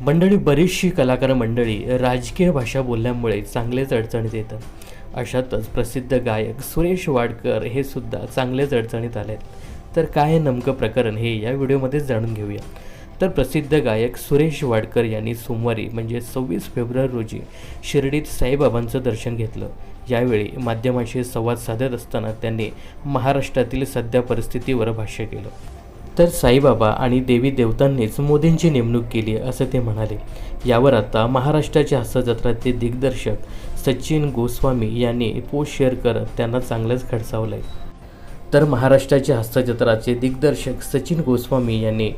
मंडळी बरीचशी कलाकार मंडळी राजकीय भाषा बोलल्यामुळे चांगलेच अडचणीत येतात. अशातच प्रसिद्ध गायक सुरेश वाडकर हे सुद्धा चांगलेच अडचणीत आलेत. तर काय आहे नेमकं प्रकरण हे या व्हिडिओमध्ये जाणून घेऊया. तर प्रसिद्ध गायक सुरेश वाडकर यांनी सोमवारी म्हणजे सव्वीस फेब्रुवारी रोजी शिर्डीत साईबाबांचं दर्शन घेतलं. यावेळी माध्यमाशी संवाद साधत असताना त्यांनी महाराष्ट्रातील सध्या परिस्थितीवर भाष्य केलं. तर साईबाबा आणि देवी देवतांनीच मोदींची नेमणूक केली असं ते म्हणाले. यावर आता महाराष्ट्राच्या हस्तजत्राचे दिग्दर्शक सचिन गोस्वामी यांनी पोस्ट शेअर करत त्यांना चांगलंच खडसावलं आहे तर महाराष्ट्राच्या हास्यजत्राचे दिग्दर्शक सचिन गोस्वामी यांनी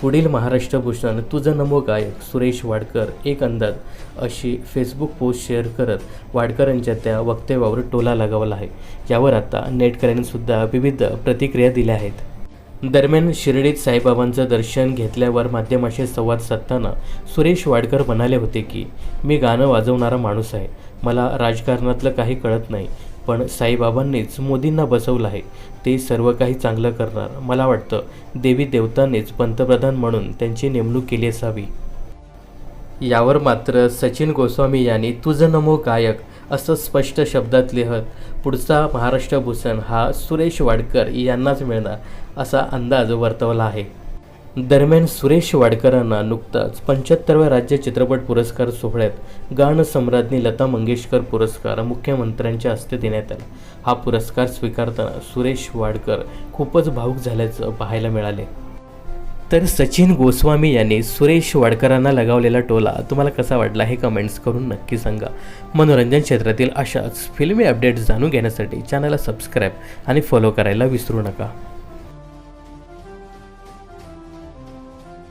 पुढील महाराष्ट्र भूषण तुझं नमो गायक सुरेश वाडकर एक अंदाज अशी फेसबुक पोस्ट शेअर करत वाडकरांच्या त्या वक्तव्यावर टोला लगावला आहे. यावर आता नेटकऱ्यांनीसुद्धा विविध प्रतिक्रिया दिल्या आहेत. दरम्यान शिर्डीत साईबाबांचं दर्शन घेतल्यावर माध्यमाशी संवाद साधताना सुरेश वाडकर म्हणाले होते की मी गाणं वाजवणारा माणूस आहे. मला राजकारणातलं काही कळत नाही पण साईबाबांनीच मोदींना बसवलं आहे. ते सर्व काही चांगलं करणार. मला वाटतं देवी देवतांनीच पंतप्रधान म्हणून त्यांची नेमणूक केली असावी. यावर मात्र सचिन गोस्वामी यांनी तुझं नमो गायक असं स्पष्ट शब्दात लिहत पुढचा महाराष्ट्र भूषण हा सुरेश वाडकर यांनाच मिळणार असा अंदाज वर्तवला आहे. दरम्यान सुरेश वाडकरांना नुकताच पंच्याहत्तरव्या राज्य चित्रपट पुरस्कार सोहळ्यात गाणसम्राज्ञी लता मंगेशकर पुरस्कार मुख्यमंत्र्यांच्या हस्ते देण्यात आला. हा पुरस्कार स्वीकारताना सुरेश वाडकर खूपच भावूक झाल्याचं पाहायला मिळाले. तर सचिन गोस्वामी यांनी सुरेश वाडकरांना लगावलेला टोला. तुम्हाला कसा वाटला हे कमेंट्स करून नक्की सांगा. मनोरंजन क्षेत्रातील अशाच फिल्मी अपडेट्स जाणून घेण्यासाठी चॅनलला सबस्क्राईब आणि फॉलो करायला विसरू नका.